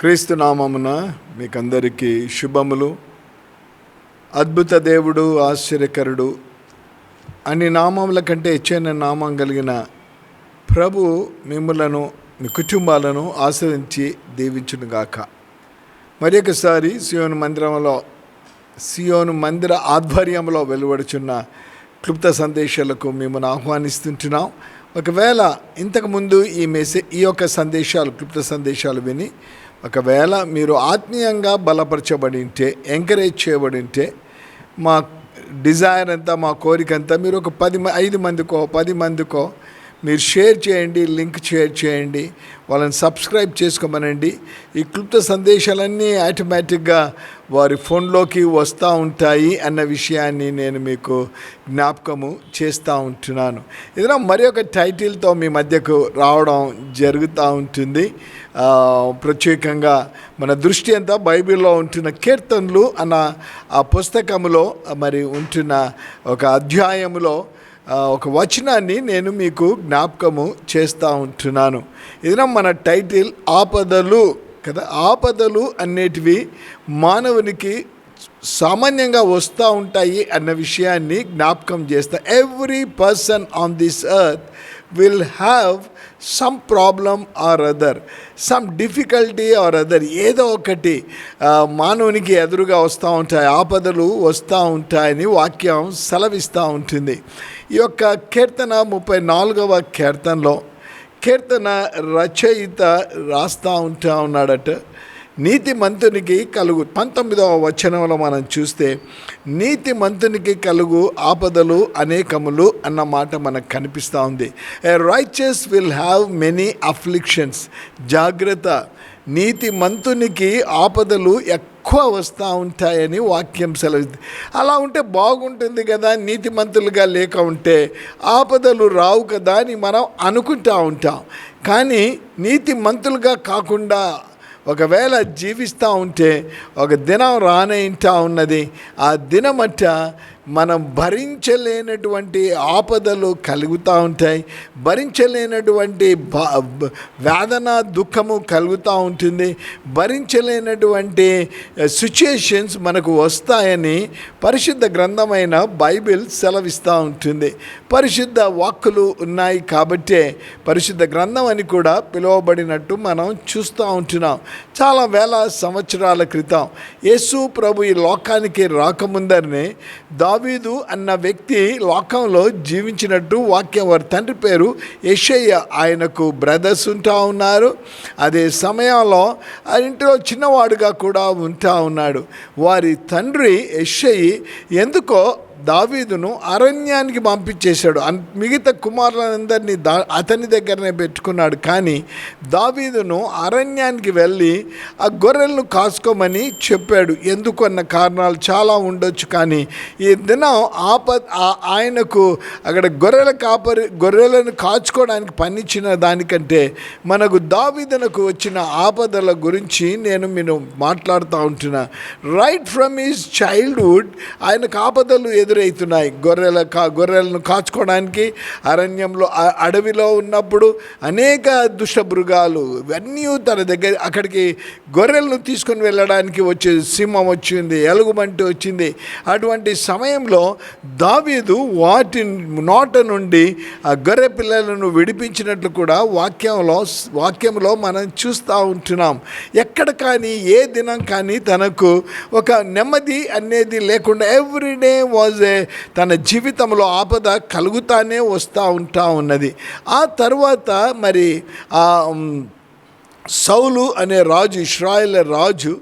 క్రీస్తు నామమున మీకందరికీ శుభములు. అద్భుత దేవుడు ఆశ్చర్యకరుడు అన్ని నామముల కంటే ఇచ్చైన నామం కలిగిన ప్రభు మిమ్మలను మీ కుటుంబాలను ఆశ్రయించి దీవించునుగాక. మరి ఒకసారి సియోను మందిరంలో సియోను మందిర ఆధ్వర్యంలో వెలువడుచున్న క్లుప్త సందేశాలకు మిమ్మల్ని ఆహ్వానిస్తుంటున్నాం. ఒకవేళ ఇంతకుముందు ఈ మెసేజ్ ఈ యొక్క సందేశాలు క్లుప్త సందేశాలు విని ఒకవేళ మీరు ఆత్మీయంగా బలపరచబడి ఉంటే ఎంకరేజ్ చేయబడి ఉంటే మా డిజైర్ అంతా మా కోరిక అంతా మీరు ఒక పది ఐదు మందికో పది మందికో మీరు షేర్ చేయండి లింక్ షేర్ చేయండి వాళ్ళని సబ్స్క్రైబ్ చేసుకోమనండి. ఈ క్లుప్త సందేశాలన్నీ ఆటోమేటిక్గా వారి ఫోన్లోకి వస్తూ ఉంటాయి అన్న విషయాన్ని నేను మీకు జ్ఞాపకము చేస్తూ ఉంటున్నాను. ఏదైనా మరి ఒక టైటిల్తో మీ మధ్యకు రావడం జరుగుతూ ఉంటుంది. ప్రత్యేకంగా మన దృష్టి అంతా బైబిల్లో ఉంటున్న కీర్తనలు అన్న ఆ పుస్తకములో మరి ఉంటున్న ఒక అధ్యాయములో ఒక వచనాన్ని నేను మీకు జ్ఞాపకము చేస్తూ ఉంటున్నాను. ఇది మన టైటిల్ ఆపదలు కదా? ఆపదలు అనేటివి మానవునికి సామాన్యంగా వస్తూ ఉంటాయి అన్న విషయాన్ని జ్ఞాపకం చేస్తా. Every person on this earth will have some problem or other some difficulty or other ఏదో ఒకటి మానవునికి ఎదురుగా వస్తూ ఉంటాయి. ఆపదలు వస్తూ ఉంటాయని వాక్యం సెలవిస్తూ ఉంటుంది. ఈ యొక్క కీర్తన ముప్పై నాలుగవ కీర్తనలో కీర్తన రచయిత రాస్తూ ఉంటా ఉన్నాడట. నీతి మంతునికి కలుగు పంతొమ్మిదవ వచనంలో మనం చూస్తే నీతి మంతునికి కలుగు ఆపదలు అనేకములు అన్న మాట మనకు కనిపిస్తూ ఉంది. Righteous will have many afflictions జాగ్రత్త నీతి మంతునికి ఆపదలు ఎక్కువ వస్తూ ఉంటాయని వాక్యం సెలవు అలా ఉంటే బాగుంటుంది కదా నీతి మంతులుగా లేక ఉంటే. ఆపదలు రావు కదా అని మనం అనుకుంటా ఉంటాం. కానీ నీతి మంతులుగా కాకుండా ఒకవేళ జీవిస్తూ ఉంటే ఒక దినం రానేంటా ఉన్నది. ఆ దినమట్ట మనం భరించలేనటువంటి ఆపదలు కలుగుతూ ఉంటాయి. భరించలేనటువంటి బా వేదన దుఃఖము కలుగుతూ ఉంటుంది. భరించలేనటువంటి సిచ్యుయేషన్స్ మనకు వస్తాయని పరిశుద్ధ గ్రంథమైన బైబిల్ సెలవిస్తూ ఉంటుంది. పరిశుద్ధ వాక్కులు ఉన్నాయి కాబట్టే పరిశుద్ధ గ్రంథం అని కూడా పిలువబడినట్టు మనం చూస్తూ ఉంటున్నాం. చాలా వేల సంవత్సరాల క్రితం యేసు ప్రభు ఈ లోకానికి రాకముందరనే దావీదు అన్న వ్యక్తి లోకంలో జీవించినట్టు వాక్యం వారి తండ్రి పేరు యషయ్య ఆయనకు బ్రదర్స్ ఉంటా ఉన్నారు. అదే సమయంలో ఆ ఇంటిలో చిన్నవాడుగా కూడా ఉంటా ఉన్నాడు. వారి తండ్రి యశయ్యి ఎందుకో దావీదును అరణ్యానికి పంపించేశాడు. అన్ మిగతా కుమారులందరినీ దా అతని దగ్గరనే పెట్టుకున్నాడు. కానీ దావీదును అరణ్యానికి వెళ్ళి ఆ గొర్రెలను కాసుకోమని చెప్పాడు. ఎందుకు అన్న కారణాలు చాలా ఉండొచ్చు కానీ ఈ దినం ఆప ఆయనకు అక్కడ గొర్రెల కాపరి గొర్రెలను కాచుకోవడానికి పనిచ్చిన దానికంటే మనకు దావీదునకు వచ్చిన ఆపదల గురించి నేను మీరు మాట్లాడుతూ ఉంటున్నా. రైట్ ఫ్రమ్ ఈజ్ చైల్డ్హుడ్ ఆయనకు ఆపదలు ఎదురవుతున్నాయి గొర్రెల కా గొర్రెలను కాచుకోవడానికి అరణ్యంలో అడవిలో ఉన్నప్పుడు అనేక దుష్ట మృగాలు ఇవన్నీ తన దగ్గర అక్కడికి గొర్రెలను తీసుకొని వెళ్ళడానికి వచ్చే సింహం వచ్చింది ఎలుగుబంటి వచ్చింది. అటువంటి సమయంలో దావీదు వాటి నోట నుండి ఆ గొర్రె పిల్లలను విడిపించినట్లు కూడా వాక్యంలో వాక్యంలో మనం చూస్తూ ఉంటున్నాం. ఎక్కడ కానీ ఏ దినం కానీ తనకు ఒక నెమ్మది అనేది లేకుండా ఎవ్రీడే వాజ్ రోజే తన జీవితంలో ఆపద కలుగుతానే వస్తూ ఉంటా ఉన్నది. ఆ తర్వాత మరి ఆ సౌలు అనే రాజు ఇస్రాయల్ రాజు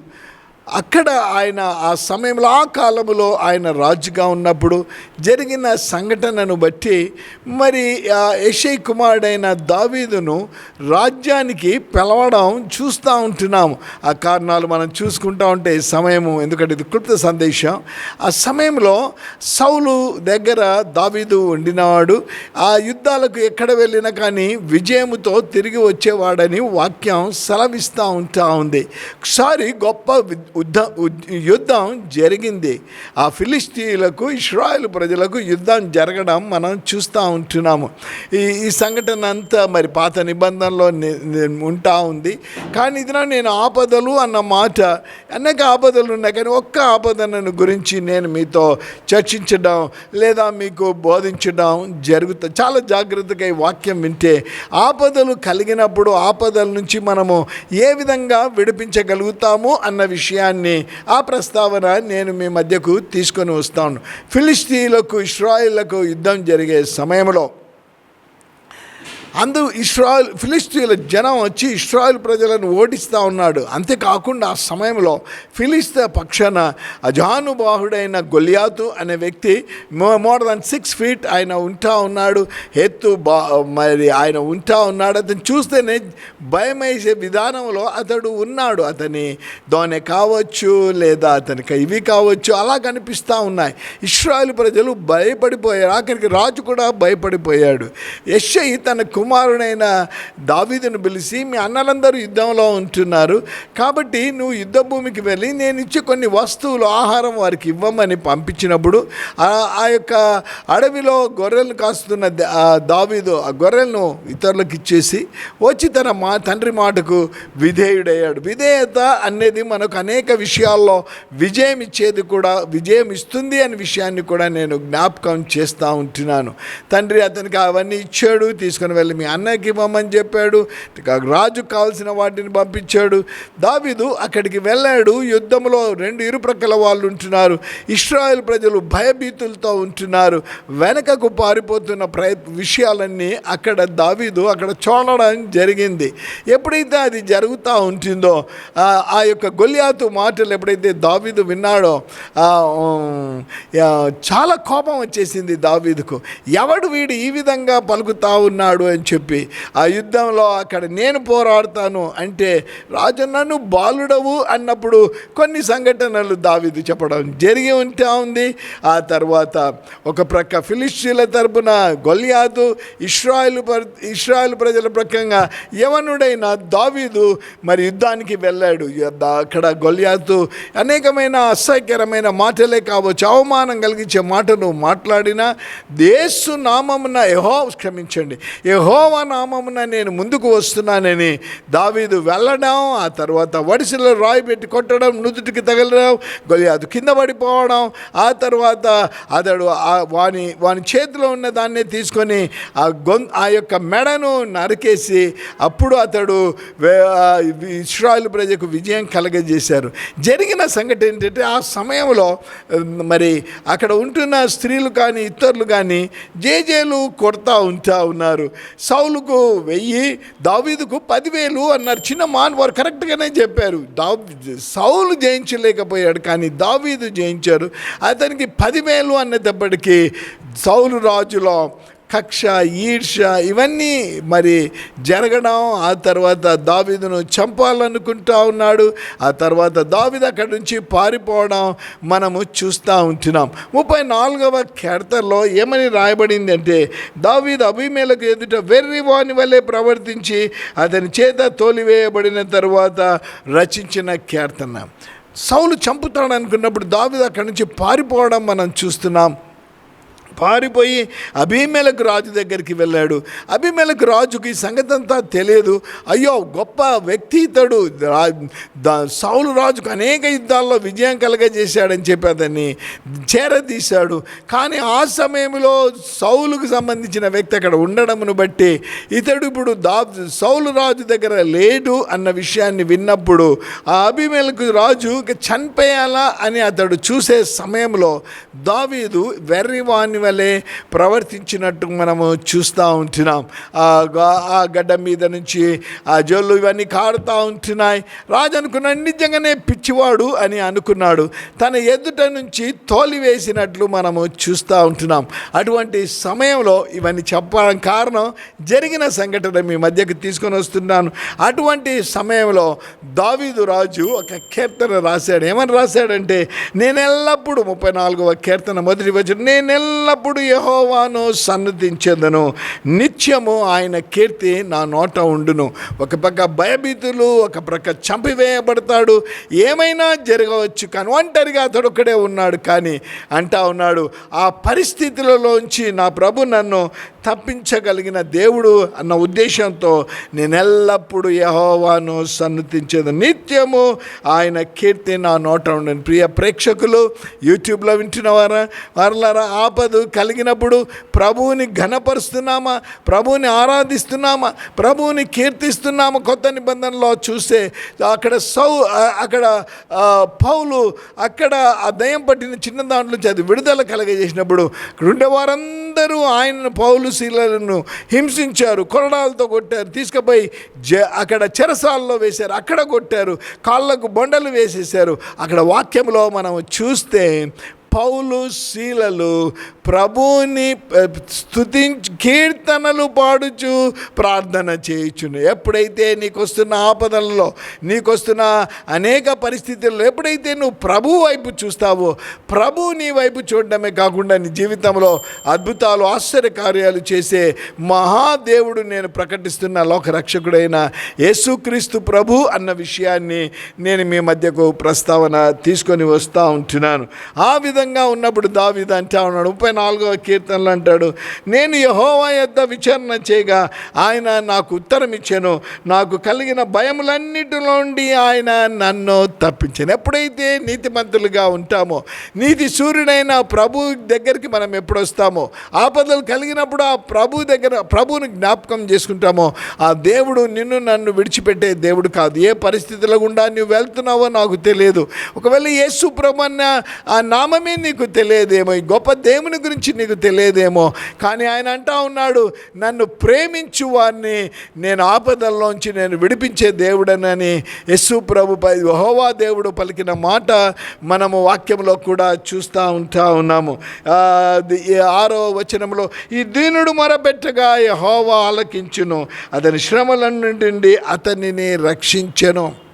అక్కడ ఆయన ఆ సమయంలో ఆ కాలంలో ఆయన రాజుగా ఉన్నప్పుడు జరిగిన సంఘటనను బట్టి మరి ఆ యశై కుమారుడైన దావీదును రాజ్యానికి పిలవడం చూస్తూ ఉంటున్నాము. ఆ కారణాలు మనం చూసుకుంటూ ఉంటే సమయము ఎందుకంటే ఇది క్లుప్త సందేశం. ఆ సమయంలో సౌలు దగ్గర దావీదు ఉండినవాడు ఆ యుద్ధాలకు ఎక్కడ వెళ్ళినా కానీ విజయముతో తిరిగి వచ్చేవాడని వాక్యం సెలవిస్తూ ఉంటా ఉంది. ఒకసారి గొప్ప వి- యుద్ధం జరిగింది. ఆ ఫిలిస్తీన్లకు ఇస్రాయల్ ప్రజలకు యుద్ధం జరగడం మనం చూస్తూ ఉంటున్నాము. ఈ ఈ సంఘటన అంతా మరి పాత నిబంధనలో ఉంటా ఉంది. కానీ ఇదిన నేను ఆపదలు అన్న మాట అనేక ఆపదలు ఉన్నాయి. కానీ ఒక్క ఆపదను గురించి నేను మీతో చర్చించడం లేదా మీకు బోధించడం జరుగుతుంది చాలా జాగ్రత్తగా ఈ వాక్యం వింటే ఆపదలు కలిగినప్పుడు ఆపదల నుంచి మనము ఏ విధంగా విడిపించగలుగుతాము అన్న విషయాన్ని ఆ ప్రస్తావన నేను మీ మధ్యకు తీసుకొని వస్తాను. ఫిలిస్తీన్లకు ఇస్రాయిళ్ళకు యుద్ధం జరిగే సమయంలో. అందు ఇస్రాయల్ ఫిలిస్తీన్ల జనం వచ్చి ఇస్రాయల్ ప్రజలను ఓడిస్తూ ఉన్నాడు. అంతేకాకుండా ఆ సమయంలో ఫిలిస్త పక్షాన అజానుబాహుడైన గొలియాతు అనే వ్యక్తి మోర్ దాన్ సిక్స్ ఫీట్ ఆయన ఉంటా ఉన్నాడు. ఎత్తు బా మరి ఆయన ఉంటా ఉన్నాడు. అతను చూస్తేనే భయం వేసే విధానంలో అతడు ఉన్నాడు. అతని దోనె కావచ్చు లేదా అతనికి ఇవి కావచ్చు అలా కనిపిస్తూ ఉన్నాయి. ఇస్రాయల్ ప్రజలు భయపడిపోయారు. అక్కడికి రాజు కూడా భయపడిపోయాడు. యశ్ఐ తన కుమారుడైన దావీదును పిలిచి మీ అన్నలందరూ యుద్ధంలో ఉంటున్నారు. కాబట్టి నువ్వు యుద్ధ భూమికి వెళ్ళి నేను ఇచ్చే కొన్ని వస్తువులు ఆహారం వారికి ఇవ్వమని పంపించినప్పుడు ఆ యొక్క అడవిలో గొర్రెలు కాస్తున్న ఆ దావీదు ఆ గొర్రెలను ఇతరులకు ఇచ్చేసి వచ్చి తన మా తండ్రి మాటకు విధేయుడయ్యాడు. విధేయత అనేది మనకు అనేక విషయాల్లో విజయం ఇచ్చేది కూడా విజయం ఇస్తుంది అనే విషయాన్ని కూడా నేను జ్ఞాపకం చేస్తూ ఉంటున్నాను. తండ్రి అతనికి అవన్నీ ఇచ్చాడు తీసుకొని వెళ్ళి మీ అన్నకి ఇవ్వమని చెప్పాడు. రాజు కావాల్సిన వాటిని పంపించాడు. దావిదు అక్కడికి వెళ్ళాడు. యుద్ధంలో రెండు ఇరుప్రక్కల వాళ్ళు ఉంటున్నారు. ఇస్రాయల్ ప్రజలు భయభీతులతో ఉంటున్నారు. వెనకకు పారిపోతున్న ప్రయ విషయాలన్నీ అక్కడ దావీదు అక్కడ చూడడం జరిగింది. ఎప్పుడైతే అది జరుగుతూ ఉంటుందో ఆ యొక్క గొలియాతు మాటలు ఎప్పుడైతే దావీదు విన్నాడో చాలా కోపం వచ్చేసింది దావీదుకు. ఎవడు వీడు ఈ విధంగా పలుకుతా ఉన్నాడు అని చెప్పి ఆ యుద్ధంలో అక్కడ నేను పోరాడతాను అంటే రాజు నన్ను బాలుడవు అన్నప్పుడు కొన్ని సంఘటనలు దావీదు చెప్పడం జరిగి ఉంటా ఉంది. ఆ తర్వాత ఒక ప్రక్క ఫిలిస్టీల తరపున గొలియాతు ఇస్రాయల్ ఇస్రాయల్ ప్రజల ప్రకంగా యవనుడైన దావీదు మరి యుద్ధానికి వెళ్ళాడు. అక్కడ గొలియాతు అనేకమైన అసహ్యకరమైన మాటలే కావచ్చు అవమానం కలిగించే మాటను మాట్లాడినా దేశు నామమున యహో క్షమించండి. యహోవా నామమున నేను ముందుకు వస్తున్నానని దావీదు వెళ్ళడం ఆ తర్వాత వడిసెలో రాయి పెట్టి కొట్టడం నుదుటికి తగలడం గొలియాదు కింద పడిపోవడం ఆ తర్వాత అతడు వాని వాని చేతిలో ఉన్న దాన్నే తీసుకొని ఆ గొం ఆ యొక్క మెడను నరికేసి అప్పుడు అతడు ఇస్రాయల్ ప్రజకు విజయం కలగజేశారు. జరిగిన సంఘటన ఏంటంటే ఆ సమయంలో మరి అక్కడ ఉంటున్న స్త్రీలు కానీ ఇతరులు కానీ జేజేలు కొడతా ఉంటా ఉన్నారు. సౌలుకు వెయ్యి దావీదుకు పదివేలు అన్నారు. చిన్న మాన్ వారు కరెక్ట్గానే చెప్పారు. దా సౌలు జయించలేకపోయాడు కానీ దావీదు జయించారు అతనికి పదివేలు అన్నప్పటికీ సౌలు రాజులో కక్ష ఈర్ష ఇవన్నీ మరి జరగడం ఆ తర్వాత దావీదును చంపాలనుకుంటా ఉన్నాడు. ఆ తర్వాత దావీదు అక్కడి నుంచి పారిపోవడం మనము చూస్తూ ఉంటున్నాం. ముప్పై నాలుగవ కీర్తనలో ఏమని రాయబడింది అంటే దావీదు అభిమేలకు ఎదుట వెర్రి వాని వల్లే ప్రవర్తించి అతని చేత తోలివేయబడిన తర్వాత రచించిన కీర్తన. సౌలు చంపుతాడు అనుకున్నప్పుడు అక్కడి నుంచి పారిపోవడం మనం చూస్తున్నాం. పారిపోయి అభిమేలకు రాజు దగ్గరికి వెళ్ళాడు. అభిమేలకు రాజుకి సంగతంతా సంగతి అంతా తెలియదు. అయ్యో గొప్ప వ్యక్తి ఇతడు. సౌలు రాజుకు అనేక యుద్ధాల్లో విజయం కలగజేశాడని చెప్పి అతన్ని చేరదీశాడు. కానీ ఆ సమయంలో సౌలుకు సంబంధించిన వ్యక్తి అక్కడ ఉండడమును బట్టి ఇతడు ఇప్పుడు దా సౌలు రాజు దగ్గర లేడు అన్న విషయాన్ని విన్నప్పుడు ఆ అభిమేలకు రాజు చనిపోయాలా అని అతడు చూసే సమయంలో దావీదు వెర్రివాని వలె ప్రవర్తించినట్టు మనము చూస్తూ ఉంటున్నాం. ఆ ఆ గడ్డ మీద నుంచి ఆ జోళ్ళు ఇవన్నీ కారుతూ ఉంటున్నాయి. రాజు అనుకున్నాడు నిజంగానే పిచ్చివాడు అని అనుకున్నాడు. తన ఎదుట నుంచి తోలివేసినట్లు మనము చూస్తూ ఉంటున్నాం. అటువంటి సమయంలో ఇవన్నీ చెప్పడం కారణం జరిగిన సంఘటన మీ మధ్యకు తీసుకొని వస్తున్నాను. అటువంటి సమయంలో దావీదు రాజు ఒక కీర్తన రాశాడు. ఏమని రాశాడంటే నేను ఎల్లప్పుడూ ముప్పై నాలుగవ కీర్తన మొదటి వచ్చిన నేను ఎల్లప్పుడు యహోవాను సన్నతించేదను. నిత్యము ఆయన కీర్తి నా నోట ఉండును. ఒక పక్క భయభీతులు ఒక ప్రక్క చంపివేయబడతాడు. ఏమైనా జరగవచ్చు కానీ ఒంటరిగా అతడు ఒక్కడే ఉన్నాడు కానీ అంటా ఉన్నాడు ఆ పరిస్థితులలోంచి నా ప్రభు నన్ను తప్పించగలిగిన దేవుడు అన్న ఉద్దేశంతో నేను ఎల్లప్పుడూ యహోవాను సన్నతించేది నిత్యము ఆయన కీర్తి నా నోట ఉండను. ప్రియ ప్రేక్షకులు యూట్యూబ్లో వింటున్న వారా వారలారా ఆపద కలిగినప్పుడు ప్రభువుని ఘనపరుస్తున్నామా? ప్రభువుని ఆరాధిస్తున్నామా? ప్రభువుని కీర్తిస్తున్నామా? కొత్త నిబంధనలో చూస్తే అక్కడ సౌ అక్కడ పౌలు అక్కడ ఆ దయం పట్టిన చిన్న దాంట్లో చదివి అది విడుదల కలగజేసినప్పుడు అక్కడ ఉండే వారందరూ ఆయన పౌలు శీలను హింసించారు. కొరడాలతో కొట్టారు. తీసుకుపోయి జ అక్కడ చెరసాల్లో వేశారు. అక్కడ కొట్టారు. కాళ్ళకు బొండలు వేసేసారు అక్కడ వాక్యంలో మనం చూస్తే పౌలు శీలలు ప్రభువుని స్థుతించి కీర్తనలు పాడుచు ప్రార్థన చేయుచును. ఎప్పుడైతే నీకు వస్తున్న ఆపదలలో నీకు వస్తున్న అనేక పరిస్థితుల్లో ఎప్పుడైతే నువ్వు ప్రభు వైపు చూస్తావో ప్రభు నీ వైపు చూడడమే కాకుండా నీ జీవితంలో అద్భుతాలు ఆశ్చర్య కార్యాలు చేసే మహాదేవుడు నేను ప్రకటిస్తున్న లోకరక్షకుడైన యేసుక్రీస్తు ప్రభు అన్న విషయాన్ని నేను మీ మధ్యకు ప్రస్తావన తీసుకొని వస్తూ ఉంటున్నాను. ఆ విధంగా ఉన్నప్పుడు దావీదు అంటా ఉన్నాడు ముప్పై నాలుగవ కీర్తనలు అంటాడు నేను యహోవా యొద్ద విచారణ చేయగా ఆయన నాకు ఉత్తరం ఇచ్చాను నాకు కలిగిన భయములన్నిటిలోండి ఆయన నన్ను తప్పించాను. ఎప్పుడైతే నీతిమంతులుగా ఉంటామో నీతి సూర్యుడైన ప్రభు దగ్గరికి మనం ఎప్పుడు వస్తామో ఆపదలు కలిగినప్పుడు ఆ ప్రభు దగ్గర ప్రభువుని జ్ఞాపకం చేసుకుంటామో ఆ దేవుడు నిన్ను నన్ను విడిచిపెట్టే దేవుడు కాదు. ఏ పరిస్థితుల గుండా నువ్వు వెళ్తున్నావో నాకు తెలియదు. ఒకవేళ యేసు ప్రభు అన్న ఆ నామమే నీకు తెలియదేమో. ఈ గొప్ప దేవుని గురించి నీకు తెలియదేమో. కానీ ఆయన అంటా ఉన్నాడు నన్ను ప్రేమించు వారిని నేను ఆపదల్లోంచి నేను విడిపించే దేవుడనని యస్సు ప్రభుపై యహోవా దేవుడు పలికిన మాట మనము వాక్యంలో కూడా చూస్తూ ఉంటా ఉన్నాము. ఆరో వచనంలో ఈ దీనుడు మొరపెట్టగా యహోవా ఆలకించును. అతని శ్రమలన్నింటి అతనిని రక్షించెను.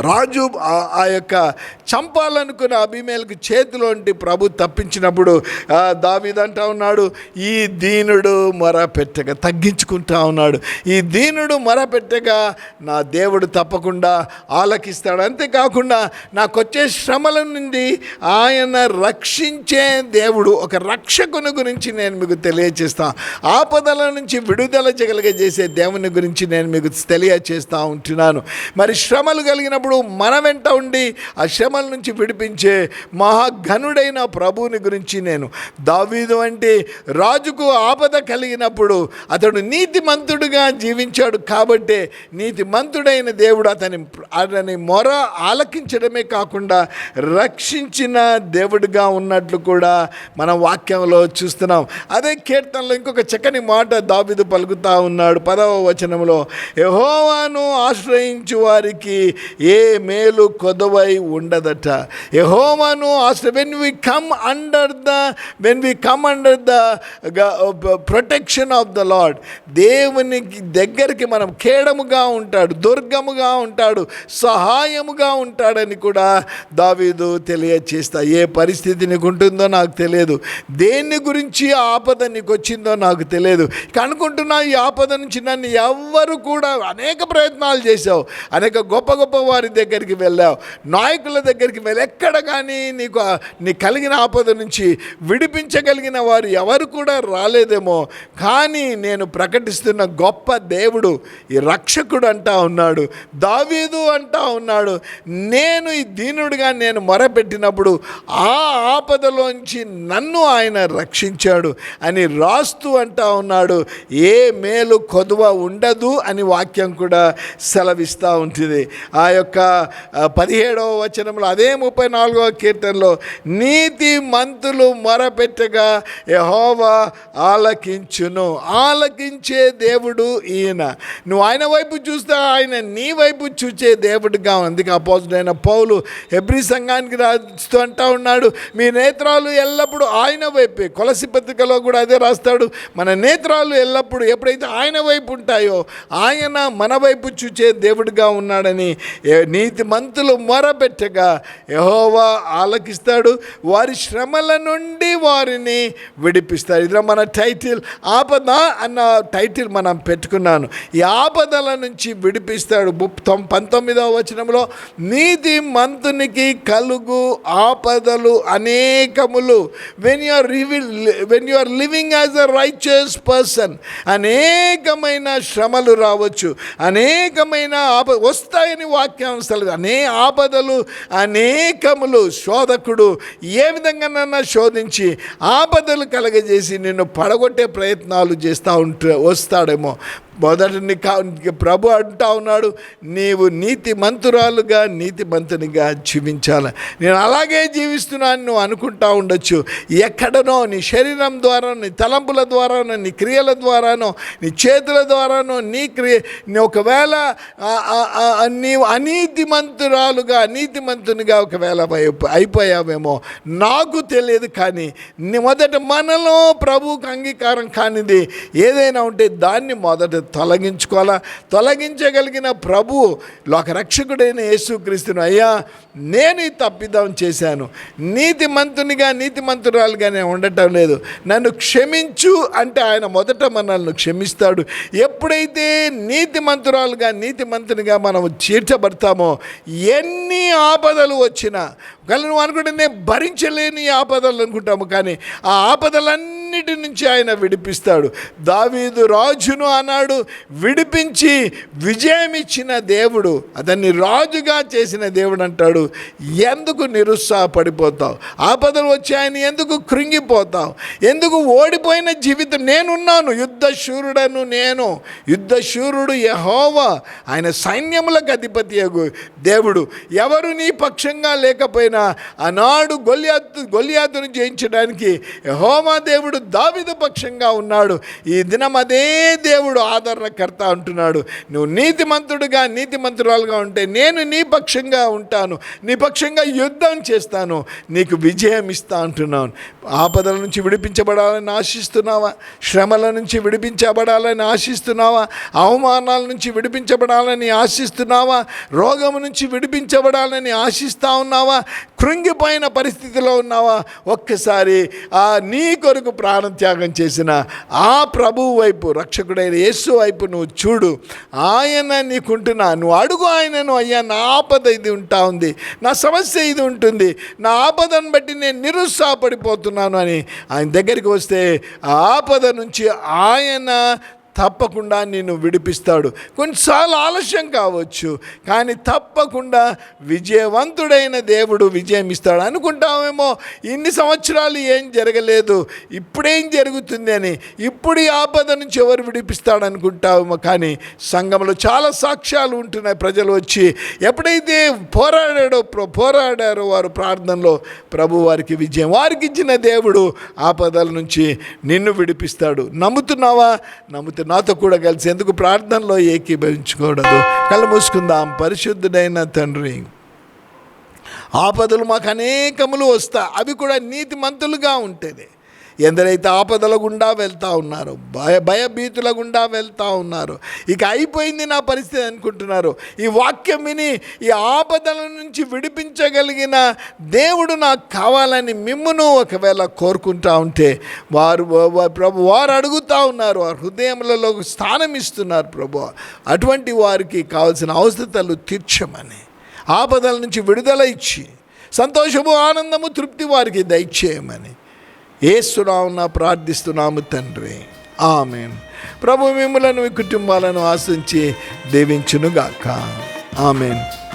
రాజు ఆ- ఆ యొక్క చంపాలనుకున్న అభిమేలకు చేతిలోంటి ప్రభు తప్పించినప్పుడు దావిదంటా ఉన్నాడు ఈ దీనుడు మొర పెట్టగా తగ్గించుకుంటా ఉన్నాడు. ఈ దీనుడు మొర పెట్టగా నా దేవుడు తప్పకుండా ఆలకిస్తాడు. అంతేకాకుండా నాకు వచ్చే శ్రమల నుండి ఆయన రక్షించే దేవుడు ఒక రక్షకుని గురించి నేను మీకు తెలియచేస్తాను ఆపదల నుంచి విడుదల చేయగలిగే దేవుని గురించి నేను మీకు తెలియచేస్తూ ఉంటున్నాను. మరి శ్రమలు కలిగినప్పుడు మన వెంట ఉండి ఆ శ్రమల నుంచి విడిపించే మహాఘనుడైన ప్రభువుని గురించి నేను దావీదు వంటి రాజుకు ఆపద కలిగినప్పుడు అతడు నీతిమంతుడుగా జీవించాడు కాబట్టే నీతిమంతుడైన దేవుడు అతని అతని మొర ఆలకించడమే కాకుండా రక్షించిన దేవుడిగా ఉన్నట్లు కూడా మనం వాక్యంలో చూస్తున్నాం. అదే కీర్తనలో ఇంకొక చక్కని మాట దావిదు పలుకుతా ఉన్నాడు. పదవ వచనంలో యహోవాను ఆశ్రయించు వారికి ఏ మేలు కొదవై ఉండదట. యహోవాను ఆశ్ర when we come under the when we come under the protection of the Lord దేవునికి దగ్గరికి మనం కేడముగా ఉంటాడు దుర్గముగా ఉంటాడు సహాయముగా ఉంటాడని కూడా దావీదు తెలియచేస్తా. ఏ పరిస్థితి నీకు ఉంటుందో నాకు తెలియదు. దేన్ని గురించి ఆపద నీకు వచ్చిందో నాకు తెలియదు. ఇక అనుకుంటున్నా ఈ ఆపద నుంచి నన్ను ఎవ్వరు కూడా అనేక ప్రయత్నాలు చేశావు. అనేక గొప్ప గొప్ప వారి దగ్గరికి వెళ్ళావు. నాయకుల దగ్గరికి వెళ్ళి ఎక్కడ కానీ నీకు నీ కలిగిన ఆపద నుంచి విడిపించగలిగిన వారు ఎవరు కూడా రాలేదేమో. కానీ నేను ప్రకటిస్తున్న గొప్ప దేవుడు ఈ రక్షకుడు అంటా ఉన్నాడు. దావీదు అంటా ఉన్నాడు. నేను ఈ దీనుడిగా నేను మొరపెట్టినప్పుడు ఆ ఆపదలోంచి నన్ను ఆయన రక్షించాడు అని రాస్తూ అంటా ఉన్నాడు. ఏ మేలు కొదువ ఉండదు అని వాక్యం కూడా సెలవిస్తూ ఉంటుంది. ఆ యొక్క యొక్క పదిహేడవ వచనంలో అదే ముప్పై నాలుగవ కీర్తనలో నీతి మంతులు మొరపెట్టగా యహోవా ఆలకించును. ఆలకించే దేవుడు ఈయన. నువ్వు ఆయన వైపు చూస్తే ఆయన నీ వైపు చూచే దేవుడిగా అందుకే అపోజిట్ పౌలు ఎబ్రి సంఘానికి రాస్తూ అంటా ఉన్నాడు మీ నేత్రాలు ఎల్లప్పుడూ ఆయన వైపే. కొలసి పత్రికలో కూడా అదే రాస్తాడు మన నేత్రాలు ఎల్లప్పుడూ ఎప్పుడైతే ఆయన వైపు ఉంటాయో ఆయన మన వైపు చూచే దేవుడిగా ఉన్నాడని ఏ- నీతి మంతులు మొరపెట్టగా యహోవా ఆలకిస్తాడు. వారి శ్రమల నుండి వారిని విడిపిస్తాడు. ఇదిలో మన టైటిల్ ఆపద అన్న టైటిల్ మనం పెట్టుకున్నాను. ఈ ఆపదల నుంచి విడిపిస్తాడు. పంతొమ్మిదవ వచనంలో నీతి మంతునికి కలుగు ఆపదలు అనేకములు. When you are when you are living as a righteous person అనేకమైన శ్రమలు రావచ్చు. అనేకమైన ఆప వస్తాయని వాక్యం వాక్యాంశాలు అనే ఆపదలు అనేకములు శోధకుడు ఏ విధంగానన్నా శోధించి ఆపదలు కలగజేసి నిన్ను పడగొట్టే ప్రయత్నాలు చేస్తూ ఉంటే వస్తాడేమో. మొదట నీ కా ప్రభు అంటా ఉన్నాడు నీవు నీతి మంతురాలుగా నీతి మంతునిగా జీవించాలి. నేను అలాగే జీవిస్తున్నాను నువ్వు అనుకుంటా ఉండొచ్చు. ఎక్కడనో నీ శరీరం ద్వారా నీ తలంపుల ద్వారానో నీ క్రియల ద్వారానో నీ చేతుల ద్వారానో నీ క్రియ నీ ఒకవేళ నీవు అనీతి ఆ- నీవు అనీతిమంతురాలుగా అనీతిమంతునిగా ఒకవేళ అయిపోయావేమో నాకు తెలియదు కానీ నీ మొదట మనలో ప్రభువుకు అంగీకారం కానిది ఏదైనా ఉంటే దాన్ని మొదట తొలగించుకోవాలా? తొలగించగలిగిన ప్రభు లోక రక్షకుడైన యేసుక్రీస్తును అయ్యా నేను ఈ తప్పిదం చేశాను. నీతిమంతునిగా నీతిమంతురాలుగా నేను ఉండటం లేదు. నన్ను క్షమించు అంటే ఆయన మొదట మనల్ని క్షమిస్తాడు. ఎప్పుడైతే నీతి మంతురాలుగా నీతి మంతునిగా మనం చేర్చబడతామో ఎన్ని ఆపదలు వచ్చినా ఒకవేళ నువ్వు అనుకుంటే నేను భరించలేని ఆపదలు అనుకుంటాము కానీ ఆ ఆపదలన్నిటి నుంచి ఆయన విడిపిస్తాడు. దావీదు రాజును అన్నాడు విడిపించి విజయం ఇచ్చిన దేవుడు అతన్ని రాజుగా చేసిన దేవుడు అంటాడు. ఎందుకు నిరుత్సాహపడిపోతావు? ఆపదలు వచ్చాయని ఎందుకు కృంగిపోతావు? ఎందుకు ఓడిపోయిన జీవితం? నేనున్నాను యుద్ధశూరుడను నేను. యుద్ధశూరుడు యహోవా ఆయన సైన్యములకు అధిపతి దేవుడు. ఎవరు నీ పక్షంగా లేకపోయినా ఆనాడు గొల్యాత్ గొల్యాతును జయించడానికి హోమా దేవుడు దావిద పక్షంగా ఉన్నాడు. ఈ దినం అదే దేవుడు ఆదరణకర్త అంటున్నాడు. నువ్వు నీతిమంతుడుగా నీతిమంతురాలుగా ఉంటే నేను నీ పక్షంగా ఉంటాను. నీ పక్షంగా యుద్ధం చేస్తాను. నీకు విజయం ఇస్తా అంటున్నాను. ఆపదల నుంచి విడిపించబడాలని ఆశిస్తున్నావా? శ్రమల నుంచి విడిపించబడాలని ఆశిస్తున్నావా? అవమానాల నుంచి విడిపించబడాలని ఆశిస్తున్నావా? రోగము నుంచి విడిపించబడాలని ఆశిస్తా ఉన్నావా? కృంగిపోయిన పరిస్థితిలో ఉన్నావా? ఒక్కసారి ఆ నీ కొరకు ప్రాణం త్యాగం చేసిన ఆ ప్రభువు వైపు రక్షకుడైన యేసు వైపు నువ్వు చూడు. ఆయన నీకుంటున్నా. నువ్వు అడుగు ఆయనను అయ్యా నా ఆపద ఇది ఉంటా ఉంది. నా సమస్య ఇది ఉంటుంది. నా ఆపదను బట్టి నేను నిరుత్సాహపడిపోతున్నాను అని ఆయన దగ్గరికి వస్తే ఆ ఆపద నుంచి ఆయన తప్పకుండా నిన్ను విడిపిస్తాడు. కొన్నిసార్లు ఆలస్యం కావచ్చు కానీ తప్పకుండా విజయవంతుడైన దేవుడు విజయం ఇస్తాడు. అనుకుంటామేమో ఇన్ని సంవత్సరాలు ఏం జరగలేదు ఇప్పుడేం జరుగుతుంది అని. ఇప్పుడు ఈ ఆపద నుంచి ఎవరు విడిపిస్తాడు అనుకుంటామేమో కానీ సంఘంలో చాలా సాక్ష్యాలు ఉంటున్నాయి ప్రజలు వచ్చి. ఎప్పుడైతే పోరాడాడో పోరాడారో వారు ప్రార్థనలో ప్రభు వారికి విజయం. వారికి ఇచ్చిన దేవుడు ఆపదల నుంచి నిన్ను విడిపిస్తాడు. నమ్ముతున్నావా? నమ్ముతున్నా నాతో కూడా కలిసి ఎందుకు ప్రార్థనలో ఏకీభవించకూడదు? కళ్ళు మూసుకుందాం పరిశుద్ధుడైన తండ్రి. ఆపదలు మాకు అనేకములు వస్తాయి. అవి కూడా నీతిమంతులుగా ఉంటుంది ఎందరైతే ఆపదల గుండా వెళ్తూ ఉన్నారు భయ భయభీతుల గుండా వెళ్తూ ఉన్నారు ఇక అయిపోయింది నా పరిస్థితి అనుకుంటున్నారు. ఈ వాక్యం విని ఈ ఆపదల నుంచి విడిపించగలిగిన దేవుడు నాకు కావాలని మిమ్మును ఒకవేళ కోరుకుంటా ఉంటే వారు ప్రభు వారు అడుగుతూ ఉన్నారు వారి హృదయములలో స్థానం ఇస్తున్నారు ప్రభు. అటువంటి వారికి కావాల్సిన అవసరతలు తీర్చమని. ఆపదల నుంచి విడుదల ఇచ్చి సంతోషము ఆనందము తృప్తి వారికి దయచేయమని. ఏసునామున ప్రార్థిస్తున్నాము తండ్రి. ఆమెన్. ప్రభు మిమ్మలను మీ కుటుంబాలను ఆశించి దీవించునుగాక. ఆమెన్.